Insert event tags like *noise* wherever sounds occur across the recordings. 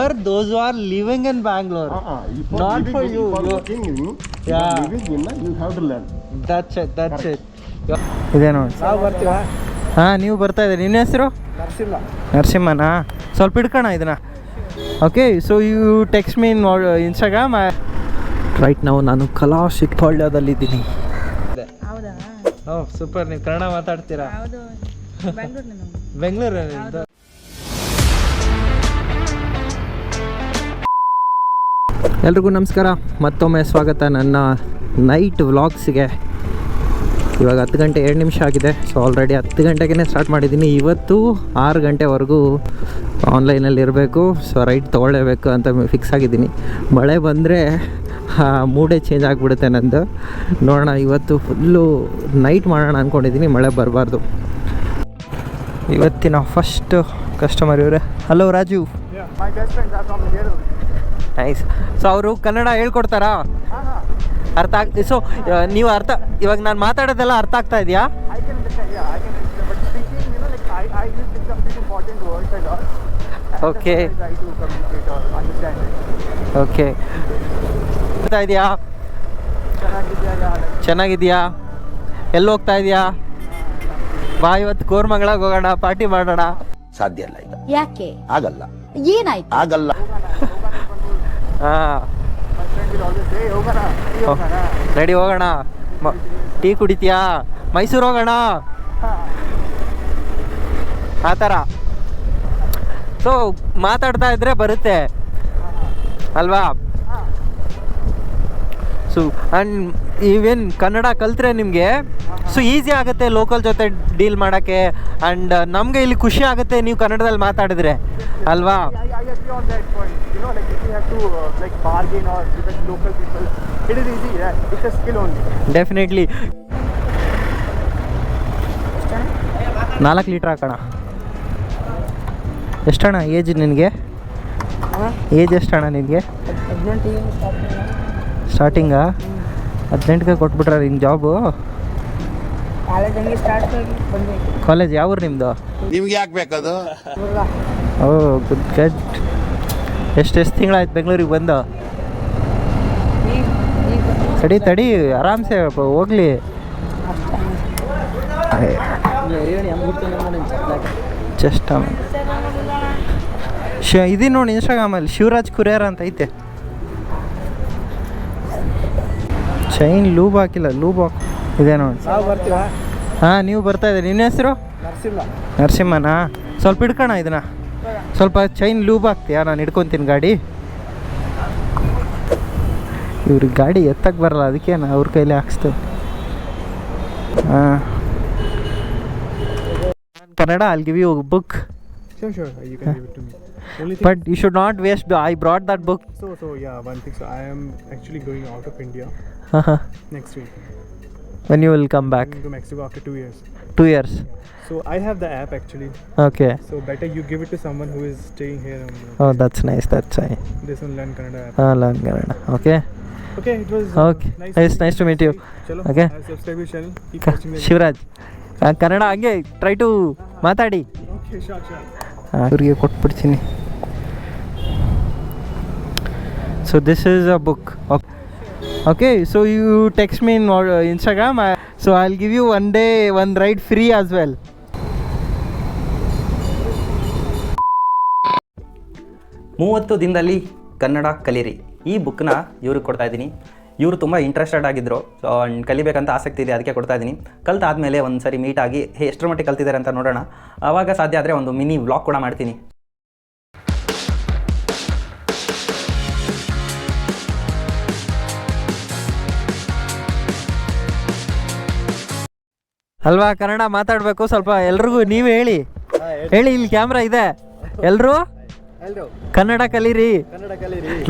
For those who are living in Bangalore, Uh-uh. For Not living for you, For you- working in, Yeah. for living in, you have to learn. that's it, that's Correct. it. ಇದೆ ನೋಡಿ ನಾವು ಬರ್ತೀವಾ ಹಾಂ ನೀವು ಬರ್ತಾ ಇದ್ದೀರಿ ನಿನ್ನ ಹೆಸರು ನರ್ಸಿಲ್ಲ ನರಸಿಂಹನಾ ಸ್ವಲ್ಪ ಹಿಡ್ಕೋಣ ಇದನ್ನ okay so you text me in Instagram right ನಾವು ನಾನು ಕಲಾ ಶಿಟ್ಪಾಳ್ಯದಲ್ಲಿದ್ದೀನಿ ಹೌದಾ ಓ ಸೂಪರ್ ನೀವು ಕನ್ನಡ ಮಾತಾಡ್ತೀರಾ ಹೌದು ಎಲ್ರಿಗೂ ನಮಸ್ಕಾರ. ಮತ್ತೊಮ್ಮೆ ಸ್ವಾಗತ ನನ್ನ ನೈಟ್ ವ್ಲಾಗ್ಸ್ಗೆ ಇವಾಗ ಹತ್ತು ಗಂಟೆ ಎರಡು ನಿಮಿಷ ಆಗಿದೆ. ಸೊ ಆಲ್ರೆಡಿ ಹತ್ತು ಗಂಟೆಗೇ ಸ್ಟಾರ್ಟ್ ಮಾಡಿದ್ದೀನಿ. ಇವತ್ತು ಆರು ಗಂಟೆವರೆಗೂ ಆನ್ಲೈನಲ್ಲಿ ಇರಬೇಕು. ಸೊ ರೈಟ್ ತೊಗೊಳ್ಳೇಬೇಕು ಅಂತ ಫಿಕ್ಸ್ ಆಗಿದ್ದೀನಿ. ಮಳೆ ಬಂದರೆ ಮೂಡೇ ಚೇಂಜ್ ಆಗಿಬಿಡುತ್ತೆ ನಂದು. ನೋಡೋಣ, ಇವತ್ತು ಫುಲ್ಲು ನೈಟ್ ಮಾಡೋಣ ಅಂದ್ಕೊಂಡಿದ್ದೀನಿ ಮಳೆ ಬರಬಾರ್ದು. ಇವತ್ತಿನ ಫಸ್ಟ್ ಕಸ್ಟಮರ್ ಇವರೇ. ಹಲೋ ರಾಜು. ನೈಸ್ ಸೊ ಅವರು ಕನ್ನಡ ಹೇಳ್ಕೊಡ್ತಾರಾ? ಅರ್ಥ ಆಗ ಸೊ ನೀವು ಅರ್ಥ ಇವಾಗ ನಾನು ಮಾತಾಡೋದೆಲ್ಲ ಅರ್ಥ ಆಗ್ತಾ ಇದೆಯಾ? ಓಕೆ ಓಕೆ ಹೋಗ್ತಾ ಇದೆಯಾ? ಚೆನ್ನಾಗಿದೆಯಾ? ಎಲ್ಲಿ ಹೋಗ್ತಾ ಇದೆಯಾ? ಬಾ ಇವತ್ತು ಕೋರ್ಮಂಗಳಾಗ ಹೋಗೋಣ ಪಾರ್ಟಿ ಮಾಡೋಣ. ಸಾಧ್ಯ ಇಲ್ಲ ಯಾಕೆ? ಆಗಲ್ಲ. ಏನಾಯ್ತು? ಆಗಲ್ಲ. ರೆಡಿ ಹೋಗೋಣ. ಟೀ ಕುಡಿತೀಯಾ? ಮೈಸೂರು ಹೋಗೋಣ. ಆ ಥರ. ಸೊ ಮಾತಾಡ್ತಾ ಇದ್ರೆ ಬರುತ್ತೆ. ಅಲ್ವಾ? ಸೊ ಆ್ಯಂಡ್ ಈವೇನ್ ಕನ್ನಡ ಕಲ್ತ್ರೆ ನಿಮಗೆ ಸೊ ಈಸಿ ಆಗುತ್ತೆ ಲೋಕಲ್ ಜೊತೆ ಡೀಲ್ ಮಾಡೋಕ್ಕೆ. ಆ್ಯಂಡ್ ನಮಗೆ ಇಲ್ಲಿ ಖುಷಿ ಆಗುತ್ತೆ ನೀವು ಕನ್ನಡದಲ್ಲಿ ಮಾತಾಡಿದ್ರೆ. ಅಲ್ವಾ? On that point. You know, like if you have to uh, like bargain or with the local people, it is easy. Yeah, it's a skill only. Definitely ನಾಲ್ಕು ಲೀಟ್ರ್ ಹಾಕೋಣ ಎಷ್ಟಣ್ಣ ಏಜ್ ನಿನಗೆ ಏಜ್ ಎಷ್ಟಣ್ಣ ನಿನಗೆ ಸ್ಟಾರ್ಟಿಂಗಾ ಹದಿನೆಂಟಿಗೆ ಕೊಟ್ಬಿಟ್ರ ನಿನ್ನ ಜಾಬು ಕಾಲೇಜ್ ಯಾವ ಊರು ನಿಮ್ಮದು ನಿಮ್ಗೆ ಯಾಕೆ ಬೇಕದು ಓ ಗುಡ್ ಗಡ್ ಎಷ್ಟು ಎಷ್ಟು ತಿಂಗಳಾಯ್ತು ಬೆಂಗಳೂರಿಗೆ ಬಂದು? ತಡಿ ತಡಿ ಆರಾಮ್ಸೆ ಹೋಗ್ಲಿ. ಚೆಸ್ಟ ಶ ಇದು ನೋಡಿ ಇನ್ಸ್ಟಾಗ್ರಾಮಲ್ಲಿ ಶಿವರಾಜ್ ಕುರಿಯರ್ ಅಂತ ಐತೆ. ಚೈನ್ ಲೂಬ್ ಹಾಕಿಲ್ಲ ಲೂಬ್ ಹಾಕು ಇದೆ ನೋಡಿ. ಹಾಂ ನೀವು ಬರ್ತಾ ಇದ್ದೀರಿ. ನಿನ್ನ ಹೆಸರು? ನರಸಿಂಹ. ನರಸಿಂಹನಾ? ಸ್ವಲ್ಪ ಹಿಡ್ಕೋಣ ಇದನ್ನ. ಸ್ವಲ್ಪ ಚೈನ್ ಲೂಬ್ ಆಗ್ತೀಯಾ? ನಾನು ಹಿಡ್ಕೊತೀನಿ ಗಾಡಿ. ಇವ್ರ ಗಾಡಿ ಎತ್ತಕ್ಕೆ ಬರಲ್ಲ ಅದಕ್ಕೆ ನಾನು ಅವ್ರ ಕೈಲಿ ಹಾಕ್ಸ್ತೇನೆ ಹಾಂ. Kannada I'll give you book but you should not waste I brought that book so so yeah one thing I am actually going out of India next week when you will come back? to Mexico after two years. Two years. So I have the app actually. Okay. So better you give it to someone who is staying here. Oh, that's nice. That's I this one learn canada app. ah learn canada okay Okay, it was. Okay. Nice. It's nice to meet you. Chalo. Okay. I'll subscribe your channel. Keep watching. Shivraj Kannada ಹಂಗೆ try to ಮಾತಾಡಿ Okay, sure, sure. ಇವ್ರಿಗೆ ಕೊಟ್ಬಿಡ್ತೀನಿ so this is a book okay so you text me in Instagram so I i'll give you one day one ride free as well ಮೂವತ್ತು ದಿನದಲ್ಲಿ ಕನ್ನಡ ಕಲಿರಿ. ಈ ಬುಕ್ನ ಇವ್ರಿಗೆ ಕೊಡ್ತಾ ಇದ್ದೀನಿ. ಇವರು ತುಂಬ ಇಂಟ್ರೆಸ್ಟೆಡ್ ಆಗಿದ್ದರು ಸೊ ಅಂಡ್ ಕಲಿಬೇಕಂತ ಆಸಕ್ತಿ ಇದೆ, ಅದಕ್ಕೆ ಕೊಡ್ತಾ ಇದ್ದೀನಿ. ಕಲ್ತಾದ್ಮೇಲೆ ಒಂದು ಸರಿ ಮೀಟ್ ಆಗಿ, ಹೇ, ಎಷ್ಟರ ಮಟ್ಟಿಗೆ ಕಲ್ತಿದ್ದಾರೆ ಅಂತ ನೋಡೋಣ. ಆವಾಗ ಸಾಧ್ಯ ಆದರೆ ಒಂದು ಮಿನಿ ವ್ಲಾಗ್ ಕೂಡ ಮಾಡ್ತೀನಿ. ಅಲ್ವಾ ಕನ್ನಡ ಮಾತಾಡಬೇಕು ಸ್ವಲ್ಪ ಎಲ್ರಿಗೂ ನೀವು ಹೇಳಿ. ಹೇಳಿ ಇಲ್ಲಿ ಕ್ಯಾಮ್ರಾ ಇದೆ. ಎಲ್ಲರೂ ಎಲ್ರು? ಕನ್ನಡ ಕಲೀರಿ.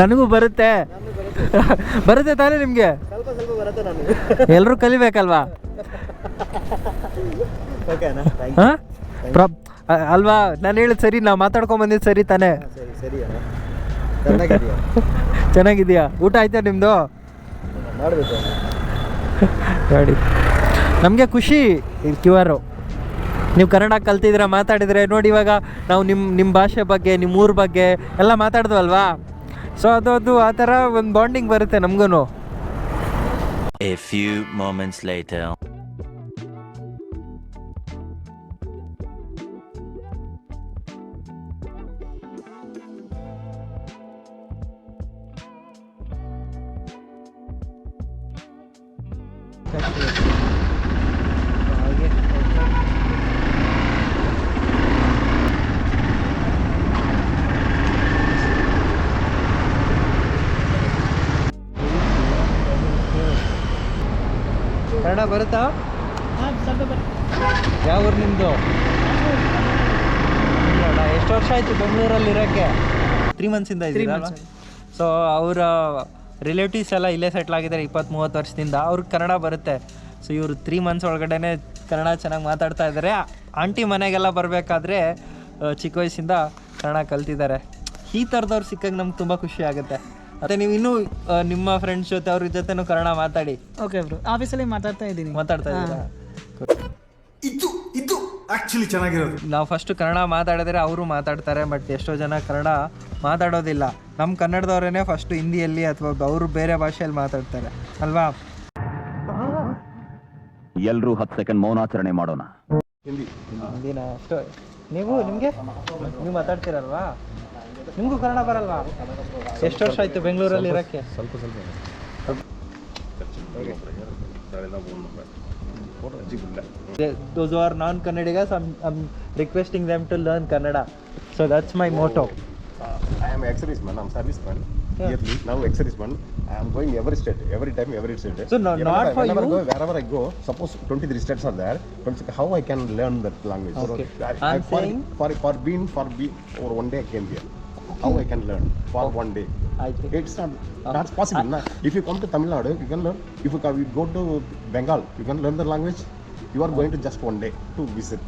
ನನಗೂ ಬರುತ್ತೆ. ಬರುತ್ತೆ ತಾನೇ ನಿಮಗೆ? ಎಲ್ಲರೂ ಕಲಿಬೇಕಲ್ವಾ? ಅಲ್ವಾ ನಾನು ಹೇಳಿದ್ ಸರಿ ನಾವು ಮಾತಾಡ್ಕೊಂಡ್ ಬಂದಿದ್ದು ಸರಿ ತಾನೇ? ಚೆನ್ನಾಗಿದೆಯಾ? ಊಟ ಆಯ್ತಾ ನಿಮ್ಮದು ನೋಡಿ ನಮಗೆ ಖುಷಿ ಕ್ಯೂ ಆರು ನೀವು ಕನ್ನಡ ಕಲ್ತಿದ್ರೆ ಮಾತಾಡಿದರೆ ನೋಡಿ ಇವಾಗ ನಾವು ನಿಮ್ಮ ನಿಮ್ಮ ಭಾಷೆ ಬಗ್ಗೆ ನಿಮ್ಮ ಊರ ಬಗ್ಗೆ ಎಲ್ಲ ಮಾತಾಡ್ದವಲ್ವಾ? ಸೊ ಅದು ಅದು ಆ ಥರ ಒಂದು ಬಾಂಡಿಂಗ್ ಬರುತ್ತೆ ನಮಗೂ A few moments later. Kannada ಬರುತ್ತಾ? ಯಾವ ಊರು ನಿಮ್ಮದು ಎಷ್ಟು ವರ್ಷ ಆಯಿತು ಬೆಂಗಳೂರಲ್ಲಿ ಇರೋಕ್ಕೆ? ತ್ರೀ ಮಂತ್ಸಿಂದ ಇದ್ದೀರಲ್ಲ ಸೊ ಅವರ ರಿಲೇಟಿವ್ಸ್ ಎಲ್ಲ ಇಲ್ಲೇ ಸೆಟ್ಲ್ ಆಗಿದ್ದಾರೆ ಇಪ್ಪತ್ತು ಮೂವತ್ತು ವರ್ಷದಿಂದ. ಅವ್ರಿಗೆ ಕನ್ನಡ ಬರುತ್ತೆ. ಸೊ ಇವರು ತ್ರೀ ಮಂತ್ಸ್ ಒಳಗಡೆ ಕನ್ನಡ ಚೆನ್ನಾಗಿ ಮಾತಾಡ್ತಾ ಇದ್ದಾರೆ. ಆಂಟಿ ಮನೆಗೆಲ್ಲ ಬರಬೇಕಾದ್ರೆ ಚಿಕ್ಕ ವಯಸ್ಸಿಂದ ಕನ್ನಡ ಕಲ್ತಿದ್ದಾರೆ. ಈ ಥರದವ್ರು ಸಿಕ್ಕಾಗ ನಮ್ಗೆ ತುಂಬ ಖುಷಿ ಆಗುತ್ತೆ. ಮತ್ತು ನೀವು ಇನ್ನೂ ಆ, ನಿಮ್ಮ ಫ್ರೆಂಡ್ಸ್ ಜೊತೆ ಅವ್ರ ಜೊತೆನೂ ಕನ್ನಡ ಮಾತಾಡಿ. ಓಕೆ ಬ್ರೋ ಆಫೀಸಲ್ಲಿ ಮಾತಾಡ್ತಾ ಇದ್ದೀನಿ. ಮಾತಾಡ್ತಾ ಇದ್ದೀರಾ? ಇದು ಇದು ಆಕ್ಚುಲಿ ಚೆನ್ನಾಗಿರೋದು. ನಾವು ಫಸ್ಟ್ ಕನ್ನಡ ಮಾತಾಡಿದ್ರೆ ಅವರು ಮಾತಾಡ್ತಾರೆ ಬಟ್ ಎಷ್ಟೋ ಜನ ಕನ್ನಡ ಮಾತಾಡೋದಿಲ್ಲ. ನಮ್ಮ ಕನ್ನಡದವರೇನೆ ಫಸ್ಟ್ ಹಿಂದಿಯಲ್ಲಿ ಅಥವಾ ಅವರು ಬೇರೆ ಭಾಷೆಯಲ್ಲಿ ಮಾತಾಡ್ತಾರೆ. ಅಲ್ವಾ? ಎಲ್ರೂ ಹತ್ತು ಸೆಕೆಂಡ್ ಮೌನಾಚರಣೆ ಮಾಡೋಣ. ಹಿಂದಿನ ಅಷ್ಟು. ನೀವು ನಿಮಗೆ? ನೀವು ಮಾತಾಡ್ತೀರಲ್ವಾ? ನಿಮಗೂ ಕನ್ನಡ ಬರಲ್ವಾ? ಎಷ್ಟು ವರ್ಷ ಆಯಿತು ಬೆಂಗಳೂರಲ್ಲಿ ಇರೋಕ್ಕೆ? ಸ್ವಲ್ಪ ಸ್ವಲ್ಪ those are non Kannadiga some I'm requesting to learn Kannada so that's my motto I am service man early ನಾವು I am going every state every time every state not for you suppose 23 states are there how I can learn that language I for for been for one day I be or one day I came here. How I can learn for one day? I think It's not that's possible. na. If you come to Tamil Nadu, you can learn. If you, you go to Bengal, you can learn the language. You are going to just one day to visit.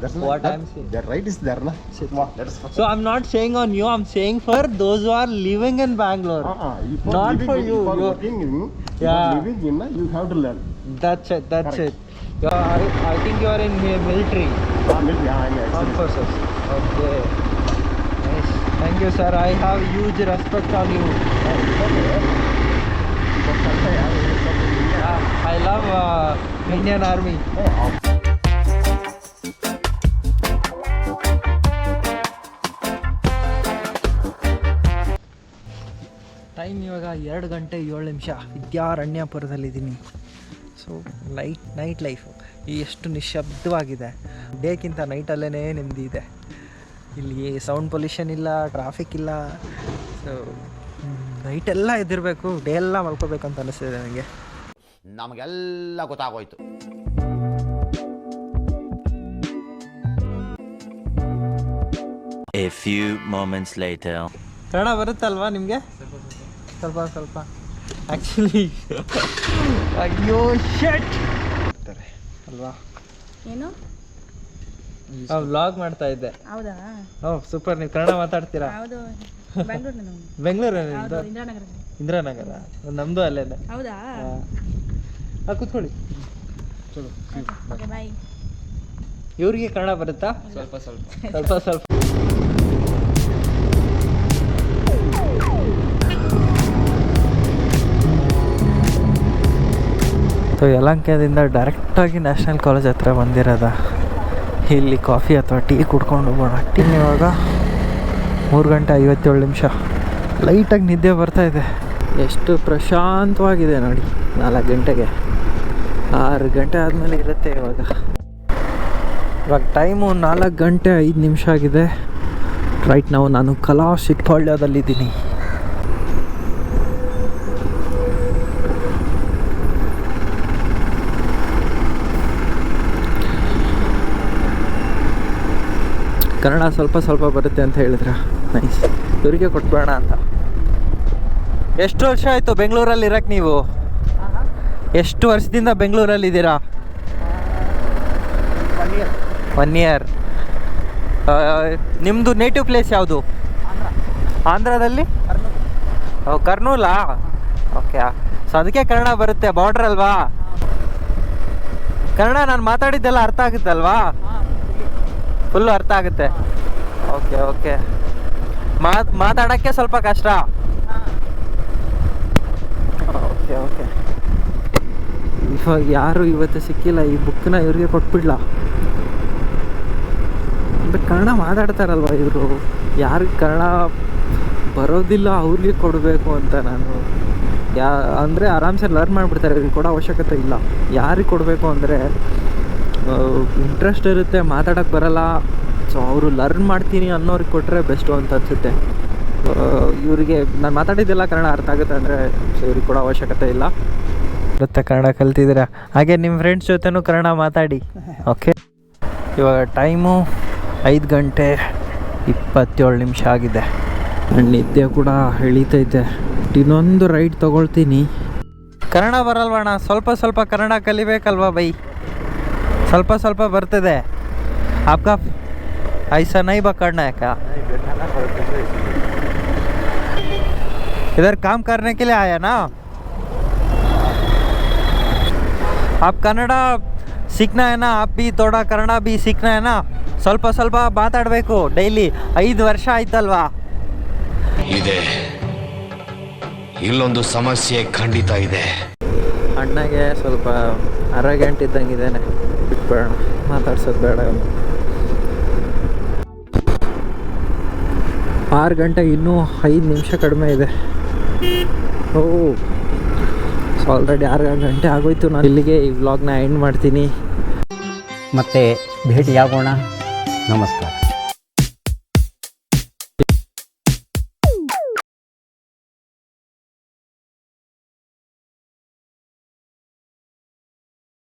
That's not- What that, I'm saying. That right is there, na. Come on, let us So I'm not saying on you, I'm saying for those who are living in Bangalore. Uh-uh. Not living for you, you- working in, Yeah. for living in, you have to learn. That's it, that's Correct. it. You I, I think you are in mi- military. Ah, maybe, yeah, I'm Armed forces. Okay. Nice. You sir I have huge respect on you I love Indian army time ಇವಾಗ ಎರಡು ಗಂಟೆ ಏಳು ನಿಮಿಷ. ವಿದ್ಯಾರಣ್ಯಪುರದಲ್ಲಿದ್ದೀನಿ. So light night life ಎಷ್ಟು ನಿಶ್ಶಬ್ದವಾಗಿದೆ ಡೇಕ್ಕಿಂತ ನೈಟಲ್ಲೇ ನೆಮ್ಮದಿ ಇದೆ. ಇಲ್ಲಿ ಸೌಂಡ್ ಪೊಲ್ಯೂಷನ್ ಇಲ್ಲ ಟ್ರಾಫಿಕ್ ಇಲ್ಲ. ಸೊ ನೈಟೆಲ್ಲ ಎದ್ದಿರಬೇಕು ಡೇ ಎಲ್ಲ ಮಲ್ಕೋಬೇಕು ಅಂತ ಅನಿಸ್ತಿದೆ ನನಗೆ ನಮಗೆಲ್ಲ ಗೊತ್ತಾಗೋಯ್ತು. A few moments later. Kannada ಬರುತ್ತಲ್ವಾ ನಿಮಗೆ? ಸ್ವಲ್ಪ ಸ್ವಲ್ಪ. ಆ್ಯಕ್ಚುಲಿ ಅಯ್ಯೋ ಶಟ್ ಅಲ್ವಾ? ಏನು? ವ್ಲಾಗ್ ಮಾಡ್ತಾ ಇದ್ದೆ. ಹೌದಾ? ಓ ಸೂಪರ್ ನೀವು ಕನ್ನಡ ಮಾತಾಡ್ತೀರಾ? ಹೌದು. *laughs* ಬೆಂಗಳೂರಿನ ಇಂದಿರಾನಗರ ಇಂದಿರಾನಗರ. ನಮ್ಮದು ಅಲ್ಲೇನೆ. ಹೌದಾ? ಹಾಂ ಕೂತ್ಕೊಳ್ಳಿ. ಬಾಯ್ ಇವ್ರಿಗೆ ಕನ್ನಡ ಬರುತ್ತಾ? ಸ್ವಲ್ಪ ಸ್ವಲ್ಪ. ಸ್ವಲ್ಪ ಸ್ವಲ್ಪ. ಸೊ ಯಲಂಕದಿಂದ ಡೈರೆಕ್ಟಾಗಿ ನ್ಯಾಷನಲ್ ಕಾಲೇಜ್ ಹತ್ರ ಬಂದಿರೋದ. ಇಲ್ಲಿ ಕಾಫಿ ಅಥವಾ ಟೀ ಕುಡ್ಕೊಂಡು ಹೋಗೋಣ. ಟೀ ಇವಾಗ ಮೂರು ಗಂಟೆ ಐವತ್ತೇಳು ನಿಮಿಷ. ಲೈಟಾಗಿ ನಿದ್ದೆ ಬರ್ತಾ ಇದೆ. ಎಷ್ಟು ಪ್ರಶಾಂತವಾಗಿದೆ ನೋಡಿ, ನಾಲ್ಕು ಗಂಟೆಗೆ. ಆರು ಗಂಟೆ ಆದಮೇಲೆ ಇರುತ್ತೆ ಇವಾಗ. ಇವಾಗ ಟೈಮು ನಾಲ್ಕು ಗಂಟೆ ಐದು ನಿಮಿಷ ಆಗಿದೆ. ರೈಟ್ ನಾವು ನಾನು ಕಲಾ ಸಿಟ್ಪಾಳ್ಯದಲ್ಲಿದ್ದೀನಿ ಕನ್ನಡ ಸ್ವಲ್ಪ ಸ್ವಲ್ಪ ಬರುತ್ತೆ ಅಂತ ಹೇಳಿದ್ರ. ನೈಸ್ ಇವರಿಗೆ ಕೊಟ್ಬೇಡ ಅಂತ. ಎಷ್ಟು ವರ್ಷ ಆಯಿತು ಬೆಂಗಳೂರಲ್ಲಿ ಇರಕ್ಕೆ ನೀವು? ಎಷ್ಟು ವರ್ಷದಿಂದ ಬೆಂಗಳೂರಲ್ಲಿ ಇದ್ದೀರಾ ಒನ್ ಇಯರ್ ನಿಮ್ಮದು ನೇಟಿವ್ ಪ್ಲೇಸ್ ಯಾವುದು? ಆಂಧ್ರದಲ್ಲಿ? ಓ ಕರ್ನೂಲಾ? ಓಕೆ ಸೊ ಅದಕ್ಕೆ ಕನ್ನಡ ಬರುತ್ತೆ ಬಾರ್ಡ್ರ್ ಅಲ್ವಾ? ಕನ್ನಡ ನಾನು ಮಾತಾಡಿದ್ದೆಲ್ಲ ಅರ್ಥ ಆಗುತ್ತಲ್ವಾ? ಫುಲ್ಲು ಅರ್ಥ ಆಗುತ್ತೆ. ಓಕೆ ಓಕೆ ಮಾತ್, ಮಾತಾಡೋಕ್ಕೆ ಸ್ವಲ್ಪ ಕಷ್ಟ. ಓಕೆ ಓಕೆ ಇವಾಗ ಯಾರು ಇವತ್ತು ಸಿಕ್ಕಿಲ್ಲ, ಈ ಬುಕ್ನ ಇವ್ರಿಗೆ ಕೊಟ್ಬಿಡ್ಲ. ಕನ್ನಡ ಮಾತಾಡ್ತಾರಲ್ವ ಇವರು? ಯಾರಿಗೆ ಕನ್ನಡ ಬರೋದಿಲ್ಲ, ಅವ್ರಿಗೆ ಕೊಡಬೇಕು ಅಂತ ನಾನು. ಯಾ, ಅಂದರೆ ಆರಾಮ್ಸೆ ಲರ್ನ್ ಮಾಡಿಬಿಡ್ತಾರೆ, ಇವ್ರಿಗೆ ಕೊಡೋ ಅವಶ್ಯಕತೆ ಇಲ್ಲ. ಯಾರಿಗೆ ಕೊಡಬೇಕು ಅಂದರೆ ಇಂಟ್ರೆಸ್ಟ್ ಇರುತ್ತೆ ಮಾತಾಡೋಕ್ಕೆ ಬರಲ್ಲ. ಸೊ ಅವರು ಲರ್ನ್ ಮಾಡ್ತೀನಿ ಅನ್ನೋರಿಗೆ ಕೊಟ್ಟರೆ ಬೆಸ್ಟು ಅಂತ ಅನಿಸುತ್ತೆ. ಇವರಿಗೆ ನಾನು ಮಾತಾಡಿದ್ದೆಲ್ಲ ಕನ್ನಡ ಅರ್ಥ ಆಗುತ್ತೆ ಅಂದರೆ ಸೊ ಇವ್ರಿಗೆ ಕೂಡ ಅವಶ್ಯಕತೆ ಇಲ್ಲ. ಇರುತ್ತೆ ಕನ್ನಡ ಕಲ್ತಿದ್ದೀರಾ? ಹಾಗೆ ನಿಮ್ಮ ಫ್ರೆಂಡ್ಸ್ ಜೊತೆನೂ ಕನ್ನಡ ಮಾತಾಡಿ. ಓಕೆ ಇವಾಗ ಟೈಮು ಐದು ಗಂಟೆ ಇಪ್ಪತ್ತೇಳು ನಿಮಿಷ ಆಗಿದೆ. ನನ್ನ ನಿದ್ದೆ ಕೂಡ ಎಳಿತೈತೆ ಇನ್ನೊಂದು ರೈಡ್ ತಗೊಳ್ತೀನಿ. ಕನ್ನಡ ಬರಲ್ವಣ್ಣ? ಸ್ವಲ್ಪ ಸ್ವಲ್ಪ ಕನ್ನಡ ಕಲಿಬೇಕಲ್ವಾ ಬೈ? ಸ್ವಲ್ಪ ಸ್ವಲ್ಪ ಬರ್ತದೆ ಆಪ್ಕ ಐಸಾ ನೈ ಬಕ್ಕಣ್ಣ ಯಾಕ इधर काम करने के लिए आया ना आप कन्नड़ा सीखना है ना आप भी थोड़ा कन्नड़ा भी सीखना है ना ಸ್ವಲ್ಪ ಸ್ವಲ್ಪ ಮಾತಾಡಬೇಕು ಡೈಲಿ ಐದು ವರ್ಷ ಆಯ್ತಲ್ವಾ ಇದೆ ಇಲ್ಲೊಂದು ಸಮಸ್ಯೆ ಖಂಡಿತ ಇದೆ ಅಣ್ಣಗೆ ಸ್ವಲ್ಪ ಅರಗಂಟೆ ಇದ್ದಂಗಿದ್ದೇನೆ ಬಿಟ್ಬೇಡ ಮಾತಾಡ್ಸೋದು ಬೇಡ. ಆರು ಗಂಟೆಗೆ ಇನ್ನೂ ಐದು ನಿಮಿಷ ಕಡಿಮೆ ಇದೆ. ಓ ಸೊ ಆಲ್ರೆಡಿ ಆರು ಗಂಟೆ ಆಗೋಯ್ತು ನಾನು. ಇಲ್ಲಿಗೆ ಈ ವ್ಲಾಗ್ನ ಎಂಡ್ ಮಾಡ್ತೀನಿ. ಮತ್ತೆ ಆಗೋಣ ನಮಸ್ಕಾರ.